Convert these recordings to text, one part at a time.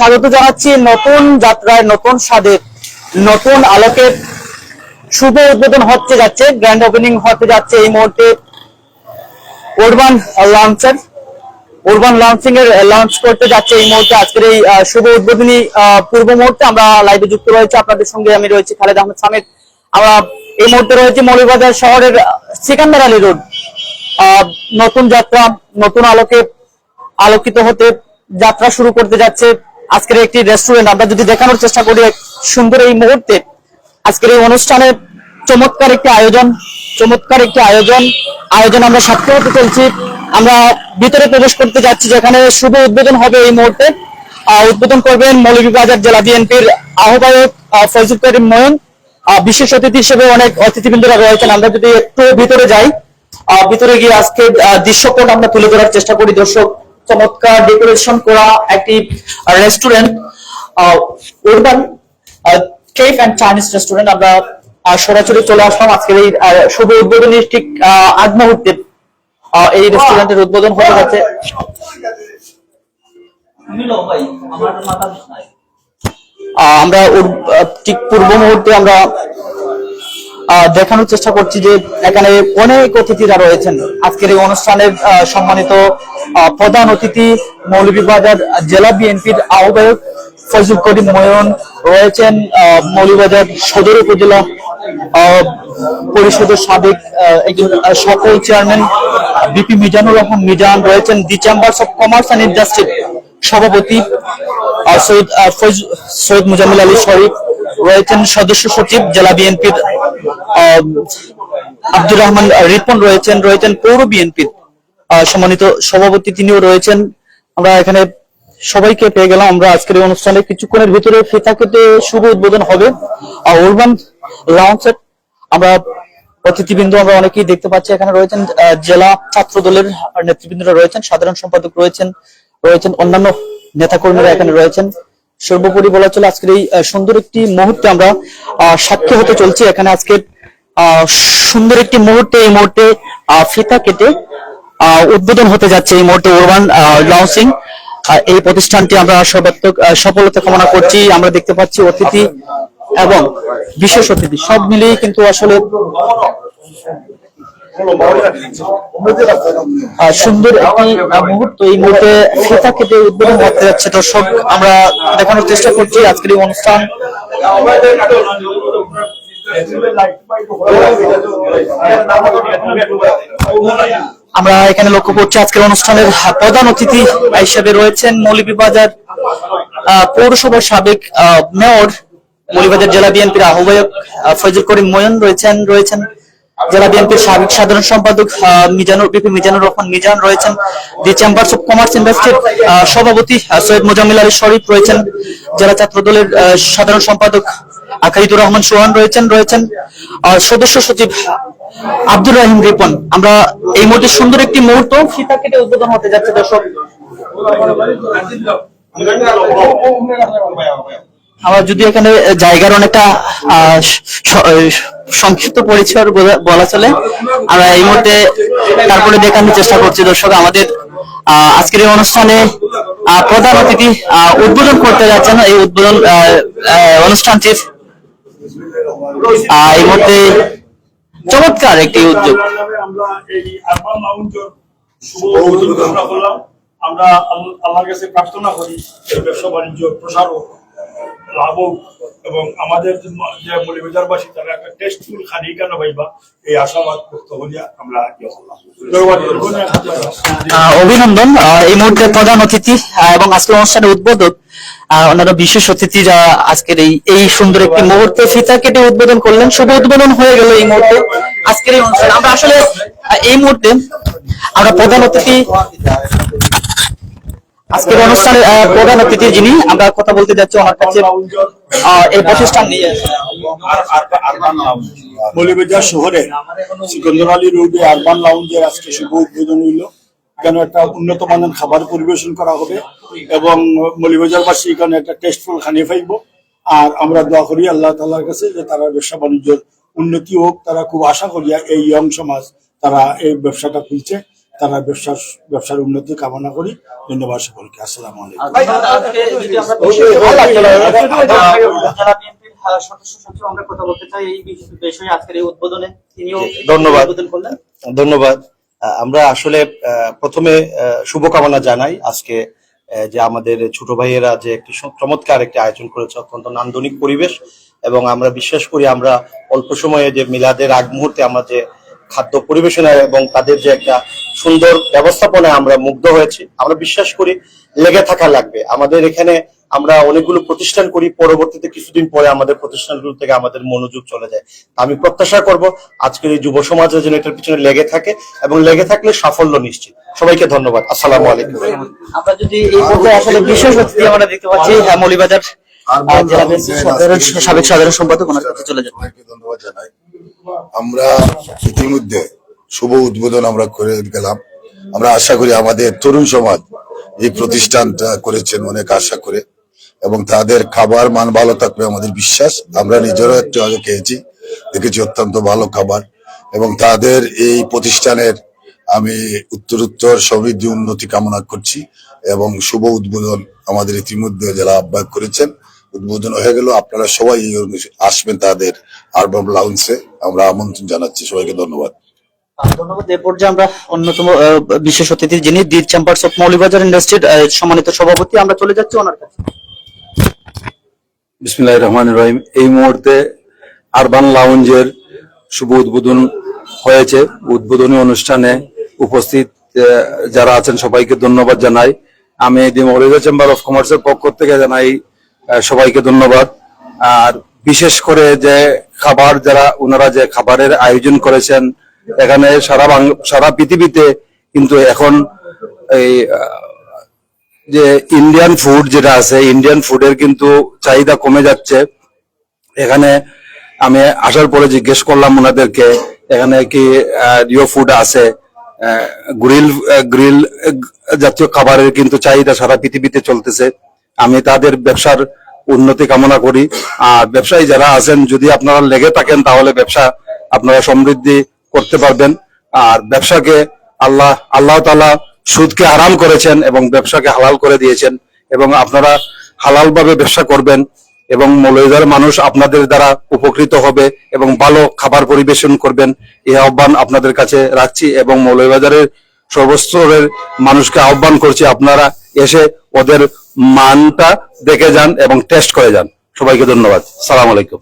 স্বাগত জানাচ্ছি নতুন যাত্রায়, নতুন স্বাদে, নতুন আলোকে। শুভ উদ্বোধন হতে যাচ্ছে গ্র্যান্ড ওপেনিং হতে যাচ্ছে এই মুহূর্তে উরবান লঞ্চের উরবান লঞ্চিং এর লঞ্চ করতে যাচ্ছে এই মুহূর্তে। আজকের এই শুভ উদ্বোধনী পূর্ব মুহূর্তে আমরা লাইভে যুক্ত রয়েছে। আপনাদের সঙ্গে আমি রয়েছি খালেদ আহমেদ সামিদ আমরা এই মুহূর্তে রয়েছে মৌলভীবাজার শহরের সিকান্দার আলী রোড। নতুন যাত্রা, নতুন আলোকে আলোকিত হতে যাত্রা শুরু করতে যাচ্ছে। আজকের একটি রেস্টুরেন্ট আমরা যদি দেখানোর চেষ্টা করি সুন্দর এই মুহূর্তে আজকের এই অনুষ্ঠানে চমৎকার একটি আয়োজন চমৎকার একটি আয়োজন আয়োজন আমরা সাক্ষী হতে চলছি। আমরা ভিতরে প্রবেশ করতে যাচ্ছি যেখানে শুভ উদ্বোধন হবে এই মুহূর্তে। উদ্বোধন করবেন মৌলভীবাজার জেলা বিএনপির আহ্বায়ক আহ, ফয়জুল করিম ময়ন বিশেষ অতিথি হিসেবে অনেক অতিথিবৃন্দরা রয়েছেন। আমরা যদি একটু ভিতরে যাই ভিতরে গিয়ে আজকে দৃশ্যপট আমরা তুলে ধরার চেষ্টা করি। দর্শক চমৎকার ডেকোরেশন করা একটি restaurant urban cafe and Chinese restaurant আমরা সরাসরি চলে আসলাম আজকের এই শুভ উদ্বোধনী ঠিক আগ মুহূর্তে। এই রেস্টুরেন্টের উদ্বোধন হতে যাচ্ছে। আমরা ঠিক পূর্ব মুহূর্তে আমরা দেখানোর চেষ্টা করছি যে এখানে অনেক অতিথিরা রয়েছেন। আজকের এই অনুষ্ঠানের সম্মানিত প্রধান অতিথি মৌলভীবাজার জেলা বিএনপির আহ্বায়ক ফজল করিম ময়ন রয়েছেন। মৌলভীবাজার সদর উপজেলা পরিষদের সাবেক একজন সফল চেয়ারম্যান বিপি মিজানুর রহমান মিজান রয়েছেন। The chambers of commerce and industry সভাপতি সৈয়দ সৈয়দ মুজাম্মিল আলী শরীফ রয়েছেন। সদস্য সচিব জেলা বিএনপির আব্দুর রহমান রিপন রয়েছেন রয়েছেন পৌর বিএনপির সম্মানিত সভাপতি, তিনিও রয়েছেন। আমরা এখানে সবাইকে পেয়ে গেলাম। আমরা আজকের এই অনুষ্ঠানে কিছুক্ষণের ভিতরে ফিতা কেটে শুভ উদ্বোধন হবে। উরবান আমরা অতিথিবৃন্দ, আমরা অনেকেই দেখতে পাচ্ছি এখানে রয়েছেন। জেলা ছাত্র দলের নেতৃবৃন্দরা রয়েছেন, সাধারণ সম্পাদক রয়েছেন রয়েছেন অন্যান্য নেতাকর্মীরা এখানে রয়েছেন। সর্বোপরি বলা চলে আজকের এই সুন্দর একটি মুহূর্তে আমরা সাক্ষী হতে চলছি। এখানে আজকে সুন্দর একটি মুহূর্তে, এই মুহূর্তে ফিতা কেটে উদ্বোধন হতে যাচ্ছে এই মুহূর্তে উরবান লঞ্চিং এই প্রতিষ্ঠানটি আমরা সর্বাত্মক সফলতা কামনা করছি। আমরা দেখতে পাচ্ছি অতিথি এবং বিশেষ অতিথি, সব মিলিয়ে কিন্তু আসলে সুন্দর একটি মুহূর্ত। এই মুহূর্তে ফিতা কেটে উদ্বোধন হতে যাচ্ছে। দর্শক, আমরা দেখানোর চেষ্টা করছি আজকের এই অনুষ্ঠান। আমরা এখানে লক্ষ্য করছি আজকের অনুষ্ঠানের প্রধান অতিথি হিসেবে রয়েছেন মৌলভীবাজার পৌরসভার সাবেক মেয়র মৌলভীবাজার জেলা বিএনপির আহ্বায়ক আহ, ফয়জুল করিম ময়ন রয়েছেন রয়েছেন জেলা বিএনপির সাবেক সাধারণ সম্পাদক মিজানুর, বিপি মিজানুর রহমান মিজান রয়েছেন দি চেম্বার্স অফ কমার্স ইন্ডাস্ট্রির সভাপতি সৈয়দ মোজাম্মিল আলী শরীফ রয়েছেন, জেলা ছাত্র দলের সাধারণ সম্পাদক আকাইদুর রহমান সোহান রয়েছেন রয়েছেন সদস্য সচিব আব্দুর রহিম রিপন। আমরা এই মুহূর্তে সুন্দর একটি মুহূর্ত, ফিতা কেটে উদ্বোধন হতে যাচ্ছে, দর্শক। আমার যদি এখানে জায়গার অনেকটা সংক্ষিপ্ত পরিচয় বলা- চলে। আমরা এই মুহূর্তে তারপরে দেখানোর চেষ্টা করছি দর্শক, আমাদের আজকের এই অনুষ্ঠানে প্রধান অতিথি উদ্বোধন করতে যাচ্ছেন এই উদ্বোধন অনুষ্ঠানটির এই মুহূর্তে চমৎকার একটি উদ্যোগ। আমরা আল্লাহর কাছে প্রার্থনা করি ব্যবসা বাণিজ্য প্রসার হোক। লাভ হোক এবং আমাদের যে ম- যে তারা একটা টেস্টফুল খানি কেন পাইবা এই আশাবাদ করতে হলিয়া আমরা অভিনন্দন। এই মুহূর্তে প্রধান অতিথি এবং আজকের অনুষ্ঠানের উদ্বোধক ওনারা বিশেষ অতিথিরা আজকের এই এই সুন্দর একটি মুহূর্তে ফিতা কেটে উদ্বোধন করলেন। শুভ উদ্বোধন হয়ে গেল এই মুহূর্তে। আজকের এই অনুষ্ঠান আমরা আসলে এই মুহূর্তে আমরা প্রধান অতিথি আজকের অনুষ্ঠানের প্রধান অতিথি যিনি, আমরা কথা বলতে যাচ্ছি ওনার কাছে এই প্রতিষ্ঠান নিয়ে। শহরে সিকন্দর আলী রোডে আরবান লাউঞ্জের আজকে শুভ উদ্বোধন হইল। এখানে একটা উন্নত মানের খাবার পরিবেশন করা হবে এবং মৌলবাজারবাসী এখানে একটা টেস্টফুল খানি ফাইব আর আমরা দোয়া করি আল্লাহ তাল্লাহর কাছে যে তারা ব্যবসা বাণিজ্যের উন্নতি হোক, তারা খুব আশা করিয়া এই ইয়ং সমাজ তারা এই ব্যবসাটা খুলছে। তারা ব্যবসার ব্যবসার উন্নতি কামনা করি ধন্যবাদ সকলকে আসসালামু আলাইকুম আজকে যদি আমরা বিশেষ- জেলা বিএনপির সদস্য সচিব আমরা কথা বলতে চাই এই বিষয়ে আজকের এই উদ্বোধনে তিনিও ধন্যবাদ। ধন্যবাদ আমরা আসলে আহ, প্রথমে শুভকামনা জানাই আজকে যে আমাদের ছোট ভাইয়েরা যে একটি চমৎকার একটি আয়োজন করেছে অত্যন্ত নান্দনিক পরিবেশ এবং আমরা বিশ্বাস করি আমরা অল্প সময়ে যে মিলাদের আগ মুহূর্তে আমরা যে খাদ্য পরিবেশনা এবং তাদের যে একটা সুন্দর ব্যবস্থাপনায় আমরা মুগ্ধ হয়েছি। আমরা বিশ্বাস করি লেগে থাকা লাগবে। আমাদের এখানে আমরা অনেকগুলো প্রতিষ্ঠান করি পরবর্তীতে কিছুদিন পরে আমাদের প্রতিষ্ঠানগুলো থেকে আমাদের মনোযোগ চলে যায়। আমি প্রত্যাশা করব আজকের এই যুব সমাজ যেন এটার পিছনে লেগে থাকে এবং লেগে থাকলে সাফল্য নিশ্চিত। সবাইকে ধন্যবাদ। আসসালামু আলাইকুম। আমরা যদি এই পর্যায়ে আসলে বিশেষ অতিথি আমরা দেখতে পাচ্ছি হ্যাঁ মৌলিবাজার আহ, জেলা সাধারণ সাবেক সাধারণ সম্পাদক ওনার কাছে চলে যাব ধন্যবাদ জানাই। আমরা ইতিমধ্যে শুভ উদ্বোধন আমরা করে গেলাম। আমরা আশা করি আমাদের তরুণ সমাজ এই প্রতিষ্ঠানটা করেছেন অনেক আশা করে এবং তাদের খাবার মান ভালো থাকবে আমাদের বিশ্বাস। আমরা নিজেরও একটু আগে খেয়েছি, দেখেছি অত্যন্ত ভালো খাবার এবং তাদের এই প্রতিষ্ঠানের আমি উত্তরোত্তর সমৃদ্ধি উন্নতি কামনা করছি এবং শুভ উদ্বোধন আমাদের ইতিমধ্যে জেলা আহ্বায়ক করেছেন। উদ্বোধন হয়ে গেল। আপনারা সবাই এই আসবেন তাদের আরবাম লাউন্সে আমরা আমন্ত্রণ জানাচ্ছি। সবাইকে ধন্যবাদ। ধন্যবাদ। এ পর্যায়ে আমরা অন্যতম আহ, বিশেষ অতিথি যিনি দি চেম্বার্স অফ মৌলিবাজার ইন্ডাস্ট্রির সম্মানিত সভাপতি। আমরা চলে যাচ্ছি ওনার কাছে। বিসমিল্লাহ রহমান রহিম। এই মুহূর্তে আরবান লাউঞ্জের শুভ উদ্বোধন হয়েছে। উদ্বোধনী অনুষ্ঠানে উপস্থিত যারা আছেন সবাইকে ধন্যবাদ জানাই। আমি দি মৌলিকা চেম্বার অফ কমার্সের পক্ষ থেকে জানাই সবাইকে ধন্যবাদ। আর বিশেষ করে যে খাবার যারা, ওনারা যে খাবারের আয়োজন করেছেন, এখানে সারা সারা পৃথিবীতে কিন্তু এখন এই যে ইন্ডিয়ান ফুড যেটা আছে ইন্ডিয়ান ফুডের কিন্তু চাহিদা কমে যাচ্ছে। এখানে আমি আসার পরে জিজ্ঞেস করলাম ওনাদেরকে, এখানে কি রিও ফুড আছে? গ্রিল গ্রিল জাতীয় খাবারের কিন্তু চাহিদা সারা পৃথিবীতে চলতেছে। আমি তাদের ব্যবসার উন্নতি কামনা করি। আর ব্যবসায়ী যারা আছেন, যদি আপনারা লেগে থাকেন, তাহলে ব্যবসা আপনারা সমৃদ্ধি করতে পারবেন। আর ব্যবসাকে আল্লাহ আল্লাহ তালা সুদকে আরাম করেছেন এবং ব্যবসাকে হালাল করে দিয়েছেন এবং আপনারা হালাল ভাবে ব্যবসা করবেন এবং মৌলবাজার মানুষ আপনাদের দ্বারা উপকৃত হবে এবং ভালো খাবার পরিবেশন করবেন। এই আহ্বান আপনাদের কাছে রাখছি এবং মৌলবাজারের সর্বস্তরের মানুষকে আহ্বান করছি, আপনারা এসে ওদের মানটা দেখে যান এবং টেস্ট করে যান। সবাইকে ধন্যবাদ। সালাম আলাইকুম।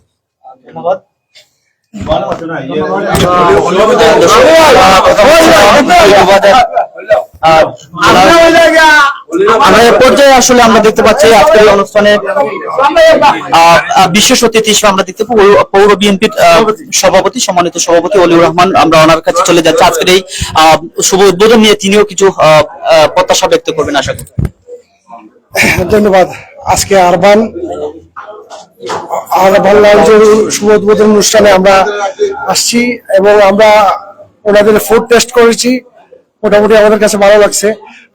পর্যায়ে আসলে আমরা দেখতে পাচ্ছি অনুষ্ঠানে হিসেবে আমরা দেখতে পাবো পৌর বিএনপির সভাপতি, সম্মানিত সভাপতি অলিউর রহমান। আমরা ওনার কাছে চলে যাচ্ছি। আজকের এই শুভ উদ্বোধন নিয়ে তিনিও কিছু প্রত্যাশা ব্যক্ত করবেন, আশা করি। ধন্যবাদ। আজকে আরবান আরবান লাউঞ্জের শুভ উদ্বোধন অনুষ্ঠানে আমরা আসছি এবং আমরা ওনাদের ফুড টেস্ট করেছি। মোটামুটি আমাদের কাছে ভালো লাগছে।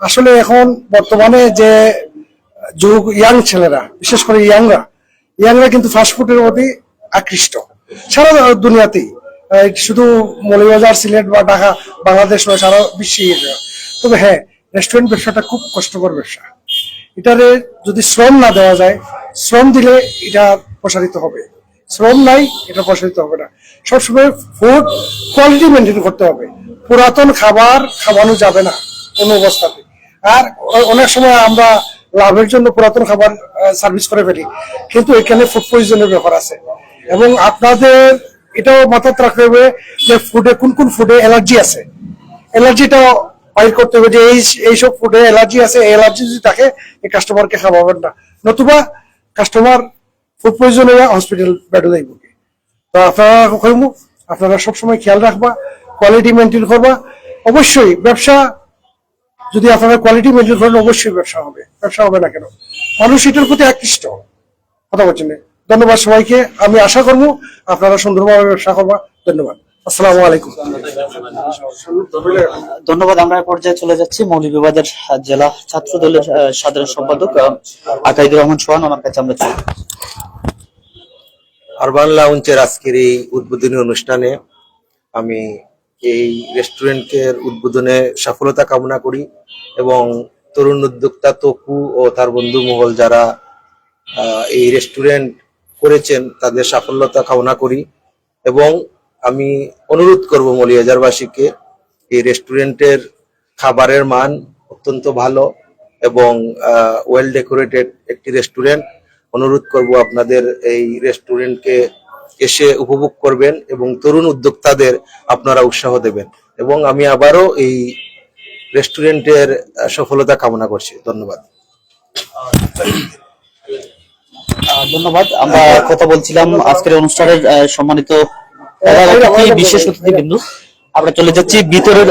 আসলে এখন বর্তমানে যে যুগ ইয়াং ছেলেরা, বিশেষ করে ইয়াংরা ইয়াংরা কিন্তু ফাস্টফুডের প্রতি আকৃষ্ট। সারা দুনিয়াতেই শুধু মৌলভীবাজার, সিলেট বা ঢাকা, বাংলাদেশ নয়, সারা বিশ্বে তবে হ্যাঁ রেস্টুরেন্ট ব্যবসাটা খুব কষ্টকর ব্যবসা। এটারে যদি শ্রম না দেওয়া যায়, শ্রম দিলে এটা প্রসারিত হবে। শ্রম নাই, এটা প্রসারিত হবে না। সবসময় ফুড কোয়ালিটি মেনটেন করতে হবে। পুরাতন খাবার খাওয়ানো যাবে না কোনো অবস্থাতে। আর অনেক সময় আমরা লাভের জন্য পুরাতন খাবার সার্ভিস করে ফেলি। কিন্তু এখানে ফুড পয়জনের ব্যাপার আছে। এবং আপনাদের এটাও মাথায় রাখতে হবে যে ফুডে কোন কোন ফুডে অ্যালার্জি আছে। অ্যালার্জিটাও বাইর করতে হবে যে এই, এইসব ফুডে অ্যালার্জি আছে, এই অ্যালার্জি যদি থাকে, এই কাস্টমারকে খাওয়াবেন না। নতুবা কাস্টমার ফুড পয়জন হয়ে হসপিটাল বেডে যাইব তো আপনারা কইব আপনারা সবসময় খেয়াল রাখবা কোয়ালিটি মেনটেন করবা। অবশ্যই ব্যবসা, যদি আপনারা কোয়ালিটি মেনটেন করেন, অবশ্যই ব্যবসা হবে। ব্যবসা হবে না কেন? মানুষ এটার প্রতি আকৃষ্ট। কথা বলছেন ধন্যবাদ সবাইকে। আমি আশা করব আপনারা সুন্দরভাবে ব্যবসা করবা। ধন্যবাদ। আসসালামু আলাইকুম ধন্যবাদ আমরা পর্যায়ে চলে যাচ্ছি মৌলভীবাজার জেলা ছাত্র দলের আহ, সাধারণ সম্পাদক আকাইদুর রহমান সোহান ওনার কাছে আমরা চলে। আরবান লাউঞ্চের আজকের এই উদ্বোধনী অনুষ্ঠানে আমি এই রেস্টুরেন্টের উদ্বোধনে সফলতা কামনা করি এবং তরুণ উদ্যোক্তা তপু ও তার বন্ধু মহল যারা আহ, এই রেস্টুরেন্ট করেছেন তাদের সাফল্যতা কামনা করি এবং আমি অনুরোধ করব মলিয়াজারবাসীকে, এই রেস্টুরেন্টের খাবারের মান অত্যন্ত ভালো এবং ওয়েল ডেকোরেটেড একটি রেস্টুরেন্ট। অনুরোধ করব আপনাদের এই রেস্টুরেন্টকে এসে উপভোগ করবেন এবং তরুণ উদ্যোক্তাদের আপনারা উৎসাহ দেবেন। এবং আমি আবারও এই রেস্টুরেন্টের সফলতা কামনা করছি। ধন্যবাদ। ধন্যবাদ। আমরা কথা বলছিলাম আজকের অনুষ্ঠানের সম্মানিত প্রধান অতিথি, বিশেষ অতিথিবৃন্দ আমরা চলে যাচ্ছি ভিতরের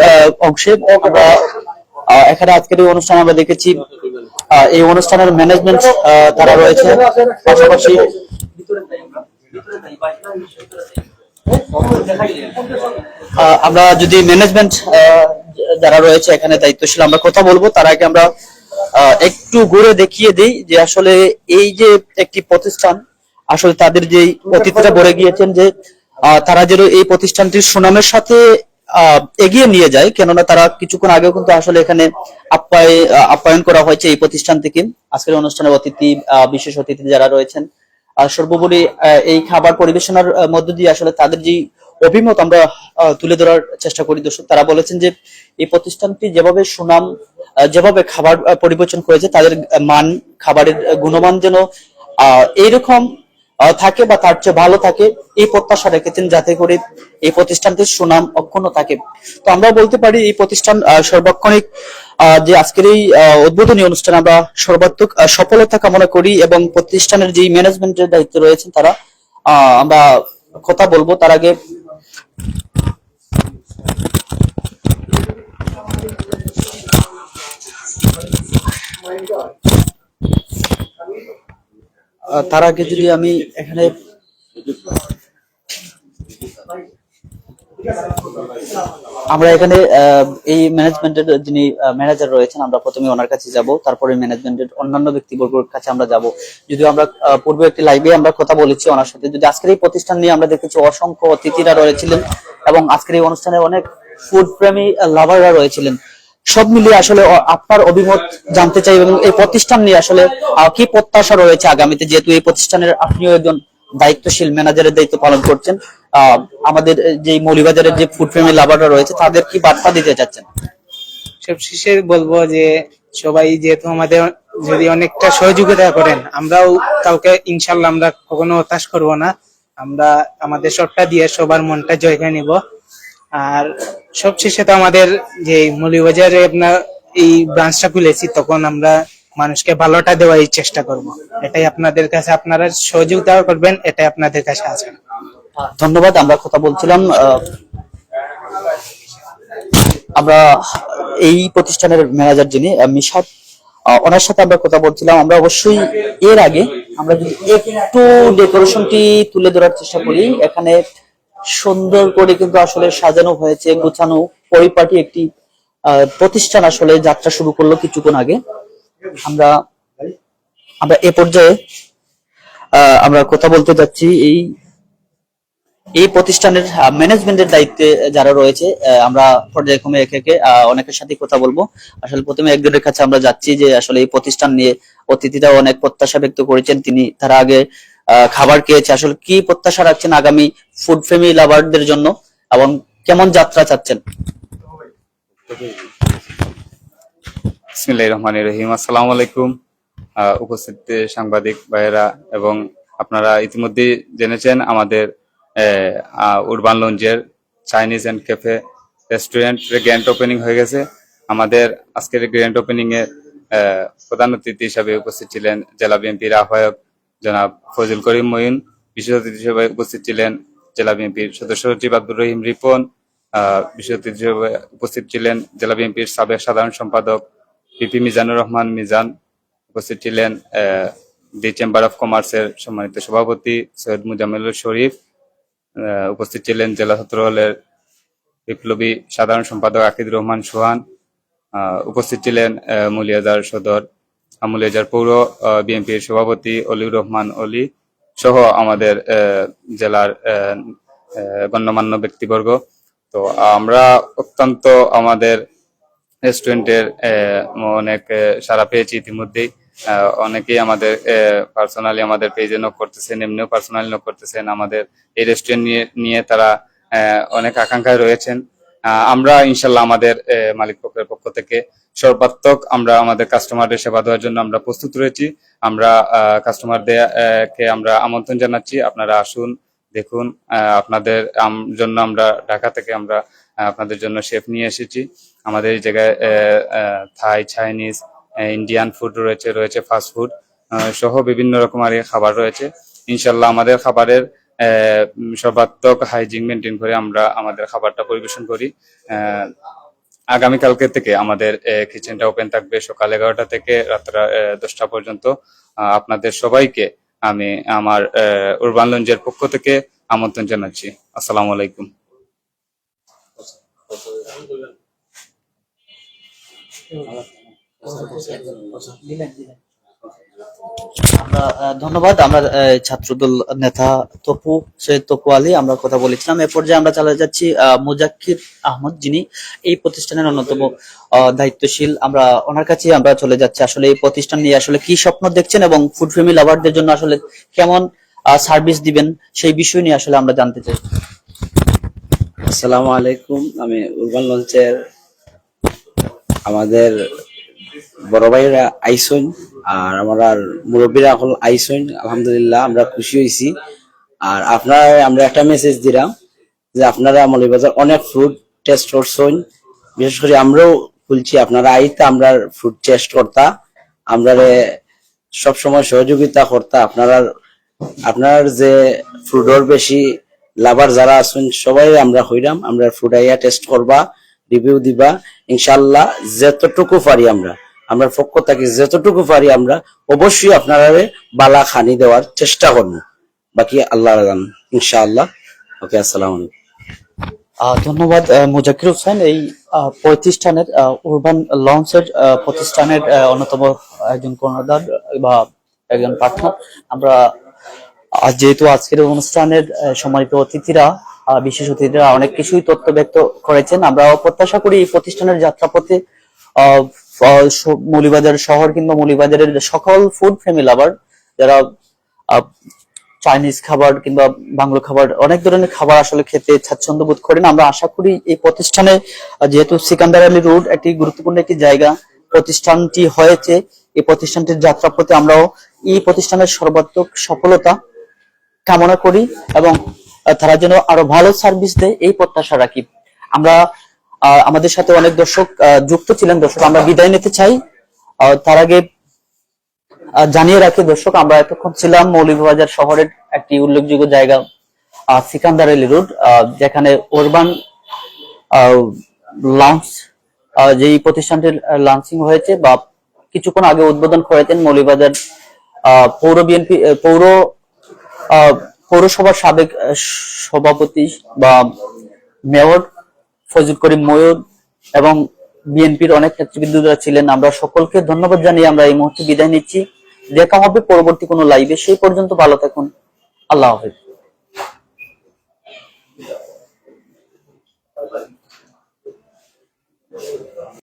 অংশে। আমরা এখানে আজকের এই অনুষ্ঠানে আমরা দেখেছি এই অনুষ্ঠানের ম্যানেজমেন্ট তারা রয়েছে। পাশাপাশি আহ, আমরা যদি ম্যানেজমেন্ট যারা রয়েছে এখানে দায়িত্বশীল আমরা কথা বলব। তার আগে আমরা একটু ঘুরে দেখিয়ে দিই যে আসলে এই যে একটি প্রতিষ্ঠান আসলে তাদের যে অতিথিরা বলে গিয়েছেন যে তারা যেন এই প্রতিষ্ঠানটির সুনামের সাথে এগিয়ে নিয়ে যায় কেননা তারা কিছুক্ষণ আগেও কিন্তু আসলে এখানে আপ্যায় আপ্যায়ন করা হয়েছে এই প্রতিষ্ঠান থেকে আজকের অনুষ্ঠানের অতিথি বিশেষ অতিথি যারা রয়েছেন সর্বোপরি এই খাবার পরিবেশনার মধ্য দিয়ে আসলে তাদের যে অভিমত আমরা তুলে ধরার চেষ্টা করি দর্শক তারা বলেছেন যে এই প্রতিষ্ঠানটি যেভাবে সুনাম যেভাবে খাবার পরিবেশন করেছে তাদের মান খাবারের গুণমান যেন আহ, এইরকম থাকে বা তার চেয়ে ভালো থাকে, এই প্রত্যাশা রেখেছেন যাতে করে এই প্রতিষ্ঠানটির সুনাম অক্ষুণ্ণ থাকে। তো আমরা বলতে পারি, এই প্রতিষ্ঠান সর্বক্ষণিক যে আজকের এই উদ্বোধনী অনুষ্ঠান আমরা সর্বাত্মক সফলতা কামনা করি এবং প্রতিষ্ঠানের যে ম্যানেজমেন্টের দায়িত্ব রয়েছেন তারা আমরা কথা বলব তার আগে। তার আগে যদি আমি এখানে আমরা এখানে এই ম্যানেজমেন্টের যিনি ম্যানেজার রয়েছেন, আমরা প্রথমে ওনার কাছে যাব, তারপরে ম্যানেজমেন্টের অন্যান্য ব্যক্তিবর্গের কাছে আমরা যাব। যদিও আমরা পূর্বে একটি লাইভে আমরা কথা বলেছি ওনার সাথে, যদি আজকের এই প্রতিষ্ঠান নিয়ে আমরা দেখেছি অসংখ্য অতিথিরা রয়েছিলেন এবং আজকের এই অনুষ্ঠানে অনেক ফুড প্রেমী লাভাররা রয়েছিলেন। সব মিলিয়ে আসলে আপনার অভিমত জানতে চাই এবং এই প্রতিষ্ঠান নিয়ে আসলে কি প্রত্যাশা রয়েছে আগামীতে? যেহেতু এই প্রতিষ্ঠানের আপনিও একজন দায়িত্বশীল ম্যানেজারের দায়িত্ব পালন করছেন আমাদের যে মৌলিবাজারের যে ফুড প্রেমী লাভাররা রয়েছে, তাদের কি বার্তা দিতে চাচ্ছেন? সবশেষে বলব যে, সবাই যেহেতু আমাদের যদি অনেকটা সহযোগিতা করেন, আমরাও কাউকে, ইনশাল্লাহ আমরা কখনো হতাশ করব না। আমরা, আমাদের সবটা দিয়ে সবার মনটা জয় করে নিব। আর সবশেষে তো আমাদের যে মৌলিবাজারে আপনার এই ব্রাঞ্চটা খুলেছি, তখন আমরা মানুষকে ভালোটা দেওয়ার চেষ্টা করব। এটাই আপনাদের কাছে, আপনারা সহযোগিতা করবেন, এটাই আপনাদের কাছে আছে। ধন্যবাদ, আমরা কথা বলছিলাম আমরা এই প্রতিষ্ঠানের ম্যানেজার যিনি মিশাদ ওনার সাথে আমরা কথা বলছিলাম। আমরা অবশ্যই এর আগে আমরা যদি একটু ডেকোরেশনটি তুলে ধরার চেষ্টা করি, এখানে সুন্দর করে কিন্তু আসলে সাজানো হয়েছে, গোছানো, পরিপাটি একটি প্রতিষ্ঠান আসলে যাত্রা শুরু করল কিছুক্ষণ আগে। আমরা আমরা এ পর্যায়ে আমরা কথা বলতে যাচ্ছি এই এই প্রতিষ্ঠানের ম্যানেজমেন্টের দায়িত্বে যারা রয়েছে আমরা পর্যায়ক্রমে একে একে অনেকের সাথে কথা বলব। আসলে প্রথমে একজনের কাছে আমরা যাচ্ছি যে আসলে এই প্রতিষ্ঠান নিয়ে অতিথিরা অনেক প্রত্যাশা ব্যক্ত করেছেন, তিনি, তারা আগে খাবার খেয়েছে, আসলে কি প্রত্যাশা রাখছেন আগামী ফুড ফ্যামিলি লাভারদের জন্য? এবং কেমন যাত্রা চাচ্ছেন? বিসমিল্লাহির রহমানির রহিম। আসসালামু আলাইকুম। উপস্থিত সাংবাদিক ভাইয়েরা এবং আপনারা ইতিমধ্যে জেনেছেন আমাদের উরবান লঞ্চের Chinese and cafe restaurant grand opening হয়ে গেছে। আমাদের আজকের গ্র্যান্ড ওপেনিং এ, প্রধান অতিথি হিসাবে উপস্থিত ছিলেন জেলা বিএনপির আহ্বায়ক জনাব ফজল করিম মঈন বিশেষ অতিথি হিসেবে উপস্থিত ছিলেন জেলা বিএনপির সদস্য সচিব আব্দুর রহিম রিপন বিশেষ অতিথি হিসেবে উপস্থিত ছিলেন জেলা বিএনপির সাবেক সাধারণ সম্পাদক পিপি মিজানুর রহমান মিজান উপস্থিত ছিলেন দি চেম্বার অফ কমার্সের সম্মানিত সভাপতি সৈয়দ মুজামিলুর শরীফ উপস্থিত ছিলেন জেলা ছাত্র হলের বিপ্লবী সাধারণ সম্পাদক আকিদুর রহমান সোহান উপস্থিত ছিলেন আহ, মুলিয়াজার সদর আহ, মুলিয়াজার পৌর বিএনপির সভাপতি অলিউর রহমান অলি সহ আমাদের জেলার গণ্যমান্য ব্যক্তিবর্গ। তো আমরা অত্যন্ত আমাদের রেস্টুরেন্টের অনেক সাড়া পেয়েছি ইতিমধ্যেই। অনেকেই আমাদের পার্সোনালি আমাদের পেজে নক করতেছেন এমনিও পার্সোনালি নক করতেছেন। আমাদের এই রেস্টুরেন্ট নিয়ে নিয়ে তারা অনেক আকাঙ্ক্ষায় রয়েছেন। আমরা ইনশাল্লাহ আমাদের মালিক পক্ষের পক্ষ থেকে সর্বাত্মক আমরা আমাদের কাস্টমারদের সেবা দেওয়ার জন্য আমরা প্রস্তুত রয়েছি। আমরা কাস্টমারদের কে আমরা আমন্ত্রণ জানাচ্ছি। আপনারা আসুন, দেখুন আপনাদের জন্য আমরা ঢাকা থেকে আমরা আপনাদের জন্য শেফ নিয়ে এসেছি। আমাদের এই জায়গায় থাই চাইনিজ ইন্ডিয়ান ফুড রয়েছে রয়েছে ফাস্ট ফুড সহ বিভিন্ন রকমের খাবার রয়েছে। ইনশাল্লাহ আমাদের খাবারের সর্বাত্মক হাইজিন মেনটেন করে আমরা আমাদের খাবারটা পরিবেশন করি আগামীকালকে থেকে আমাদের কিচেনটা ওপেন থাকবে সকাল এগারোটা থেকে রাত্র দশটা পর্যন্ত আপনাদের সবাইকে আমি আমার উরবান লঞ্জের পক্ষ থেকে আমন্ত্রণ জানাচ্ছি আসসালামু আলাইকুম ধন্যবাদ। আমরা ছাত্রদল নেতা তপু সে তপু আলী আমরা কথা বলেছিলাম। এ পর্যায়ে আমরা চালিয়ে যাচ্ছি আহ, মুজাক্কির আহমদ যিনি এই প্রতিষ্ঠানের অন্যতম দায়িত্বশীল। আমরা ওনার কাছে আমরা চলে যাচ্ছি। আসলে এই প্রতিষ্ঠান নিয়ে আসলে কি স্বপ্ন দেখছেন এবং ফুড ফ্যামিলি লাভারদের জন্য আসলে কেমন সার্ভিস দিবেন সেই বিষয় নিয়ে আসলে আমরা জানতে চাই। আসসালামু আলাইকুম। আমি উরবান লঞ্চের আমাদের বড় ভাইরা আইসন, আর আমরা মুরব্বীরা এখন আইসন। আলহামদুলিল্লাহ, আমরা খুশি হয়েছি। আর আপনারা, আমরা একটা মেসেজ দিলাম যে আপনারা মৌলভীবাজার অনেক ফুড টেস্ট করছেন। বিশেষ করে আমরাও খুলছি, আপনারা আইতে আমরা ফুড টেস্ট করতা, আমরা সবসময় সহযোগিতা করতা, আপনারা, আপনার যে ফুডর বেশি লাভার যারা আছেন, সবাই আমরা হইলাম আমরা ফুড আইয়া টেস্ট করবা রিভিউ দিবা। ইনশাল্লাহ যতটুকু পারি আমরা। আমরা পক্ষ থাকি যতটুকু পারি আমরা অবশ্যই আপনারা বালা খানি দেওয়ার চেষ্টা করব। বাকি আল্লাহ ইনশাআল্লাহ। ওকে, আসসালাম ধন্যবাদ মুজাকির হোসেন। এই প্রতিষ্ঠানের উরবান লঞ্চের প্রতিষ্ঠানের অন্যতম একজন কর্ণধার বা একজন পার্টনার আমরা যেহেতু আজকের অনুষ্ঠানের সম্মানিত অতিথিরা বিশেষ অতিথিরা অনেক কিছুই তথ্য ব্যক্ত করেছেন আমরা প্রত্যাশা করি এই প্রতিষ্ঠানের যাত্রাপথে মৌলিবাজার শহর কিংবা মৌলিবাজারের সকল ফুড ফ্যামিলি লাভার যারা চাইনিজ খাবার কিংবা বাংলো খাবার, অনেক ধরনের খাবার আসলে খেতে স্বাচ্ছন্দ্য বোধ করেন। আমরা আশা করি এই প্রতিষ্ঠানে যেহেতু সিকান্দার আলী রোড একটি গুরুত্বপূর্ণ একটি জায়গা, প্রতিষ্ঠানটি হয়েছে। এই প্রতিষ্ঠানটির যাত্রাপথে আমরাও এই প্রতিষ্ঠানের সর্বাত্মক সফলতা কামনা করি এবং তারা যেন আরও ভালো সার্ভিস দেয়, এই প্রত্যাশা রাখি। আমরা আমাদের সাথে অনেক দর্শক যুক্ত ছিলেন। দর্শক, আমরা বিদায় নিতে চাই। তার আগে জানিয়ে রাখি দর্শক, আমরা এতক্ষণ ছিলাম মৌলভীবাজার শহরের একটি উল্লেখযোগ্য জায়গা সিকান্দার আলী রোড যেখানে ওরবান লঞ্চ যেই প্রতিষ্ঠানটির লঞ্চিং হয়েছে বা কিছুক্ষণ আগে উদ্বোধন করেছেন মৌলভীবাজার পৌর বিএনপি পৌর পৌরসভার সাবেক সভাপতি বা মেয়র ফজল করিম ময়ূর এবং বিএনপির অনেক নেতৃবৃন্দরা ছিলেন। আমরা সকলকে ধন্যবাদ জানিয়ে আমরা এই মুহূর্তে বিদায় নিচ্ছি। দেখা হবে পরবর্তী কোনো লাইভে সেই পর্যন্ত ভালো থাকুন। আল্লাহ হাফেজ।